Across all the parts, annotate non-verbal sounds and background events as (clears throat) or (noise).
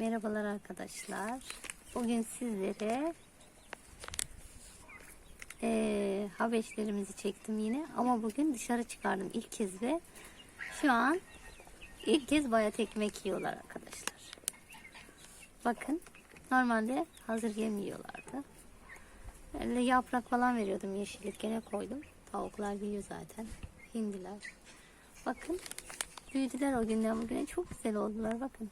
Merhabalar arkadaşlar. Bugün sizlere eee habeşlerimizi çektim yine. Ama bugün dışarı çıkardım ilk kez ve şu an ilk kez bayat ekmek yiyorlar arkadaşlar. Bakın normalde hazır yem yiyorlardı. Öyle yaprak falan veriyordum yeşillik gene koydum. Tavuklar yiyor zaten. Hindiler. Bakın büyüdüler o günden bugüne çok güzel oldular bakın.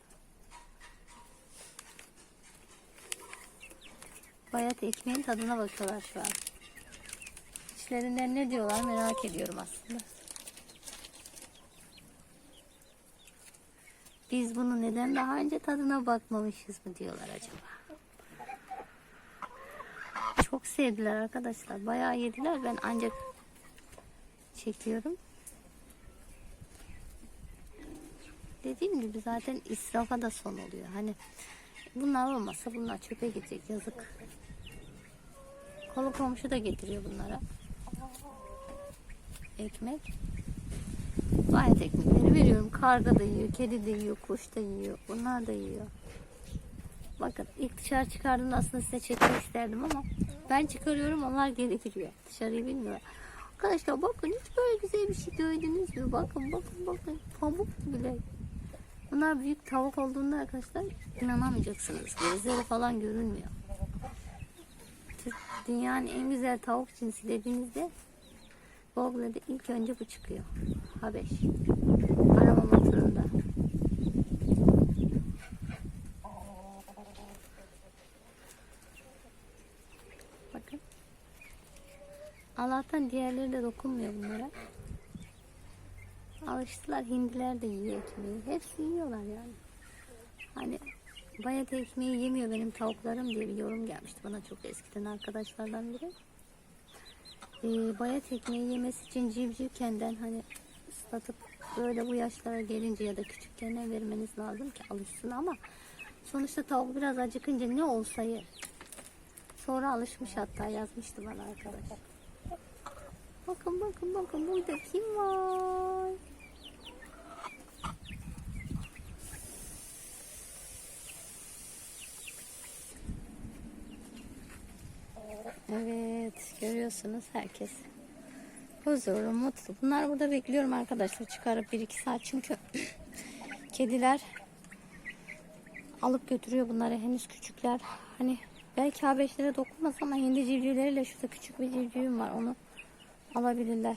Bayat ekmeğin tadına bakıyorlar şu an. İçlerinden ne diyorlar merak ediyorum aslında. Biz bunu neden daha önce tadına bakmamışız mı diyorlar acaba? Çok sevdiler arkadaşlar. Bayağı yediler. Ben ancak çekiyorum. Dediğim gibi zaten israfa da son oluyor. Hani bunlar olmasa bunlar çöpe gidecek yazık. Kolu komşu da getiriyor bunlara. Ekmek. Bayat ekmekleri veriyorum. Karga da yiyor, kedi de yiyor, kuş da yiyor. Bunlar da yiyor. Bakın ilk dışarı çıkardığımda aslında size çekmek isterdim ama ben çıkarıyorum onlar geri giriyor. Dışarıyı bilmiyorlar. Arkadaşlar bakın hiç böyle güzel bir şey gördünüz mü? Bakın bakın bakın pamuk bile. Bunlar büyük tavuk olduğunda arkadaşlar inanamayacaksınız. Gözleri falan görünmüyor. Dünyanın en güzel tavuk cinsi dediğinizde Google'da ilk önce bu çıkıyor. Habeş. Arama motorunda. Bakın. Allah'tan diğerleri de dokunmuyor bunlara. Alıştılar. Hindiler de yiyor ekmeği. Hepsi yiyorlar yani. Hani bayat ekmeği yemiyor benim tavuklarım diye bir yorum gelmişti bana çok eskiden arkadaşlardan biri. Ee, bayat ekmeği yemesi için civcivkenden hani ıslatıp böyle bu yaşlara gelince ya da küçükken vermeniz lazım ki alışsın ama sonuçta tavuk biraz acıkınca ne olsa yer. Sonra alışmış hatta yazmıştı bana arkadaş. Bakın bakın bakın burada kim var? Evet görüyorsunuz herkes huzurlu mutlu. Bunlar burada bekliyorum arkadaşlar çıkarıp 1-2 saat çünkü (clears throat) kediler alıp götürüyor bunları henüz küçükler. Hani belki habeşlere dokunmaz ama hindi civcivleriyle şurada küçük bir civcivim var onu alabilirler.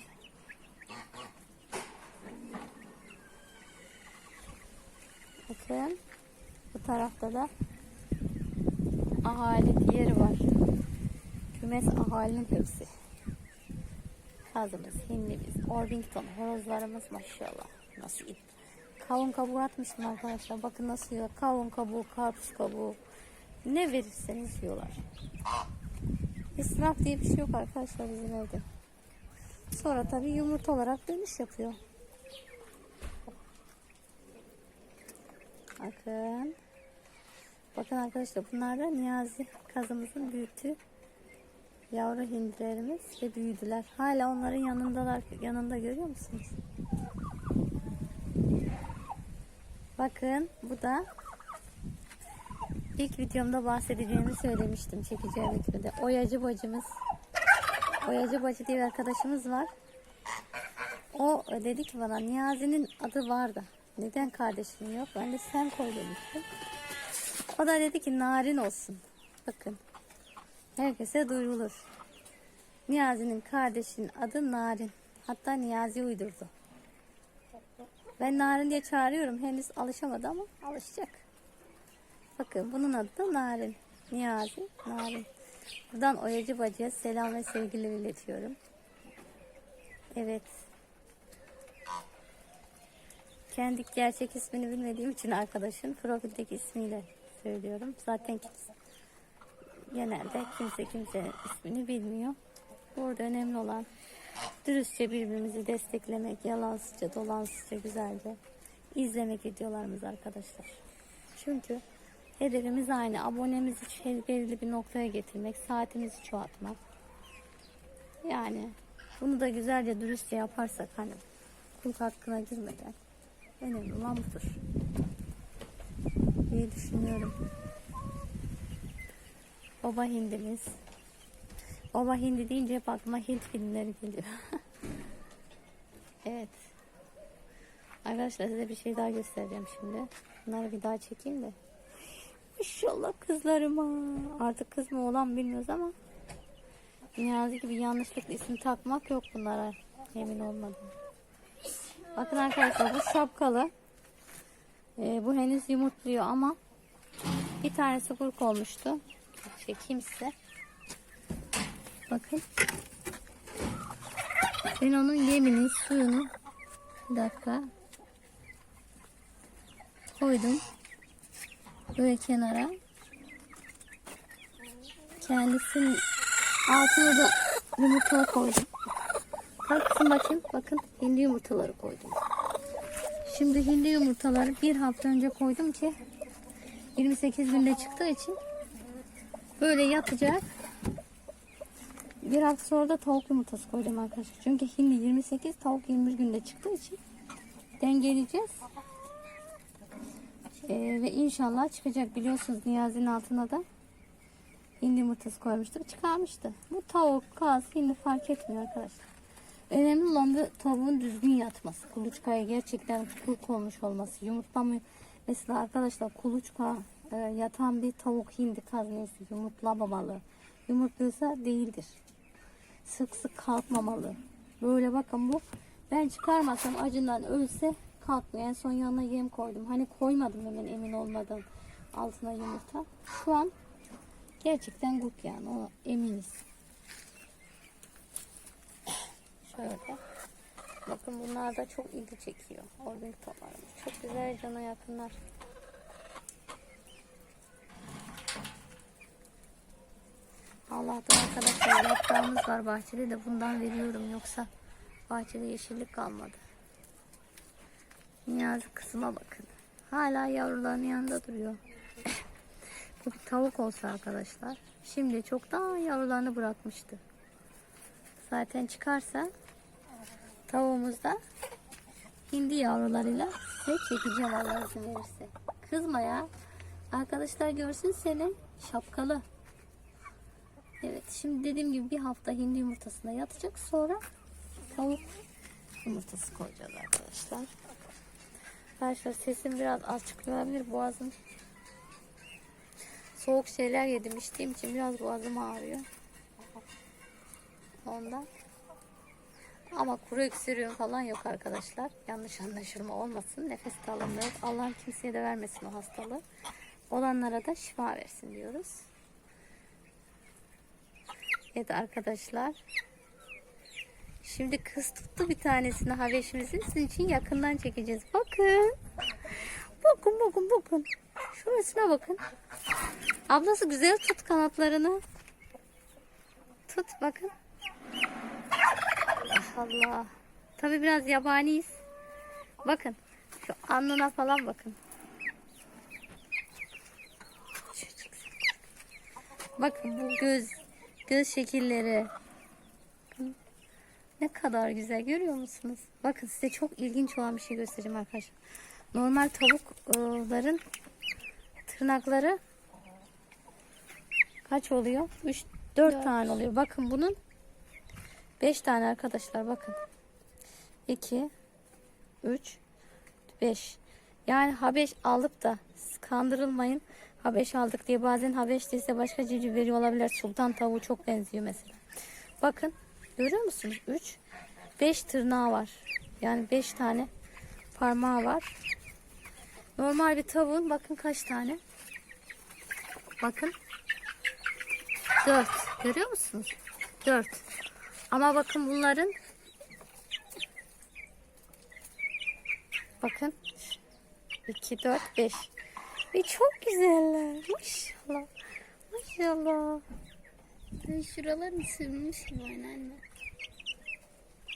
Bakın bu tarafta da ahali yeri var. Kümes ahalinin hepsi. Kazımız, hindimiz, Orpington, horozlarımız maşallah. Nasıl iyi. Kavun kabuğu atmıştım arkadaşlar. Bakın nasıl yiyor. Kavun kabuğu, karpuz kabuğu. Ne verirseniz yiyorlar. İsraf diye bir şey yok arkadaşlar bizim evde. Sonra tabii yumurta olarak dönüş yapıyor. Bakın. Bakın arkadaşlar bunlar da Niyazi kazımızın büyüttüğü yavru hindilerimiz ve büyüdüler. Hala onların yanındalar. Yanında görüyor musunuz? Bakın bu da ilk videomda bahsedeceğimi söylemiştim çekeceğim videoda. Oyacı bacımız. Oyacı bacı diye bir arkadaşımız var. O dedi ki bana Niyazi'nin adı vardı. Neden kardeşin yok? Ben de sen koy demiştim. O da dedi ki narin olsun. Bakın. Herkese duyurulur. Niyazi'nin kardeşinin adı Narin. Hatta Niyazi uydurdu. Ben Narin diye çağırıyorum. Henüz alışamadı ama alışacak. Bakın bunun adı da Narin. Niyazi, Narin. Buradan Oyacı Bacı'ya selam ve sevgiler iletiyorum. Evet. Kendi gerçek ismini bilmediğim için arkadaşın profildeki ismiyle söylüyorum. Zaten genelde kimse kimsenin ismini bilmiyor. Burada önemli olan dürüstçe birbirimizi desteklemek, yalansızca, dolansızca, güzelce izlemek videolarımız arkadaşlar. Çünkü hedefimiz aynı. Abonemizi belirli bir noktaya getirmek, saatimizi çoğaltmak. Yani bunu da güzelce, dürüstçe yaparsak hani kul hakkına girmeden önemli olan budur. diye düşünüyorum. Baba hindimiz. Baba hindi deyince hep aklıma Hint filmleri geliyor. (laughs) evet. Arkadaşlar size bir şey daha göstereceğim şimdi. Bunları bir daha çekeyim de. Maşallah kızlarıma. Artık kız mı oğlan bilmiyoruz ama. Niyazi gibi yanlışlıkla isim takmak yok bunlara. Emin olmadım. Bakın arkadaşlar bu şapkalı. Ee, bu henüz yumurtluyor ama bir tanesi kuruk olmuştu. Çekeyim size. Bakın. Ben onun yemini, suyunu bir dakika koydum. Böyle kenara. Kendisinin altına da yumurta koydum. Kalksın bakayım. Bakın hindi yumurtaları koydum. Şimdi hindi yumurtaları bir hafta önce koydum ki 28 günde çıktığı için böyle yatacak. Bir hafta sonra da tavuk yumurtası koydum arkadaşlar. Çünkü hindi 28 tavuk 21 günde çıktığı için dengeleyeceğiz. Ee, ve inşallah çıkacak biliyorsunuz Niyazi'nin altına da hindi yumurtası koymuştuk çıkarmıştı. Bu tavuk, kaz, hindi fark etmiyor arkadaşlar. Önemli olan bu tavuğun düzgün yatması. Kuluçkaya gerçekten kurk olmuş olması. Yumurtlamıyor. Mesela arkadaşlar kuluçka e, yatan bir tavuk hindi kaz neyse yumurtlamamalı. Yumurtluyorsa değildir. Sık sık kalkmamalı. Böyle bakın bu ben çıkarmasam acından ölse kalkmıyor. En son yanına yem koydum. Hani koymadım hemen emin olmadan altına yumurta. Şu an gerçekten guk yani ona eminiz. Şöyle. Bakın bunlar da çok ilgi çekiyor. Orbinktolarımız. Çok güzel cana yakınlar. Allah'tan arkadaşlar yaprağımız var bahçede de bundan veriyorum. Yoksa bahçede yeşillik kalmadı. Niyazi kızıma bakın. Hala yavruların yanında duruyor. (coughs) Bu bir tavuk olsa arkadaşlar. Şimdi çoktan yavrularını bırakmıştı. Zaten çıkarsa tavuğumuz da hindi yavrularıyla size çekeceğim Allah izin verirse. Kızma ya. Arkadaşlar görsün seni. Şapkalı. Evet şimdi dediğim gibi bir hafta hindi yumurtasına yatacak. Sonra tavuk yumurtası koyacağız arkadaşlar. Arkadaşlar sesim biraz az çıkıyor olabilir. Boğazım soğuk şeyler yedim içtiğim için biraz boğazım ağrıyor. Ondan. Ama kuru öksürüğüm falan yok arkadaşlar. Yanlış anlaşılma olmasın. Nefes darlığı yok. Allah'ım kimseye de vermesin o hastalığı. Olanlara da şifa versin diyoruz. Evet arkadaşlar. Şimdi kız tuttu bir tanesini haveşimizin. Sizin için yakından çekeceğiz. Bakın. Bakın bakın bakın. Şurasına bakın. Ablası güzel tut kanatlarını. Tut bakın. Allah Allah. Tabi biraz yabaniyiz. Bakın. Şu alnına falan bakın. Bakın bu göz göz şekilleri. Ne kadar güzel görüyor musunuz? Bakın size çok ilginç olan bir şey göstereceğim arkadaşlar. Normal tavukların tırnakları kaç oluyor? 3 4 tane oluyor. Bakın bunun 5 tane arkadaşlar bakın. 2 3 5 yani Habeş alıp da kandırılmayın. Habeş aldık diye bazen Habeş değilse başka civciv veriyor olabilir. Sultan tavuğu çok benziyor mesela. Bakın görüyor musunuz? 3 5 tırnağı var. Yani 5 tane parmağı var. Normal bir tavuğun bakın kaç tane? Bakın. 4. Görüyor musunuz? 4. Ama bakın bunların bakın 2 4 5 ve çok güzeller. Maşallah. Maşallah. Ay, Şuralarını sürmüş mü anne?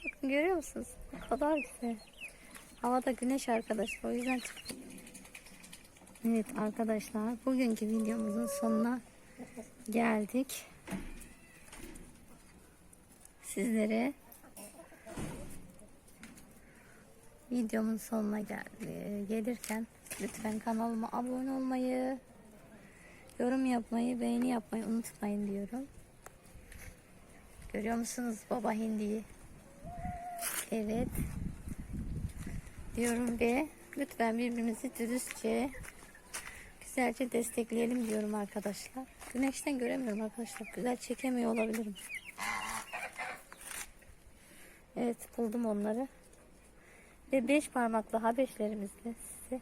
Bakın görüyor musunuz? Ne kadar güzel. Havada güneş arkadaşlar. O yüzden çıktı. Evet arkadaşlar. Bugünkü videomuzun sonuna geldik. Sizlere videomun sonuna geldi. Gelirken Lütfen kanalıma abone olmayı, yorum yapmayı, beğeni yapmayı unutmayın diyorum. Görüyor musunuz baba hindiyi? Evet. Diyorum ve lütfen birbirimizi dürüstçe güzelce destekleyelim diyorum arkadaşlar. Güneşten göremiyorum arkadaşlar. Güzel çekemiyor olabilirim. Evet buldum onları. Ve beş parmaklı habeşlerimizle size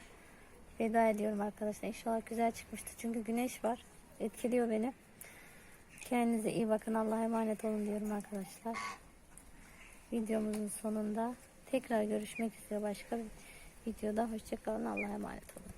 veda ediyorum arkadaşlar. İnşallah güzel çıkmıştı. Çünkü güneş var. Etkiliyor beni. Kendinize iyi bakın. Allah'a emanet olun diyorum arkadaşlar. Videomuzun sonunda tekrar görüşmek üzere başka bir videoda. Hoşçakalın. Allah'a emanet olun.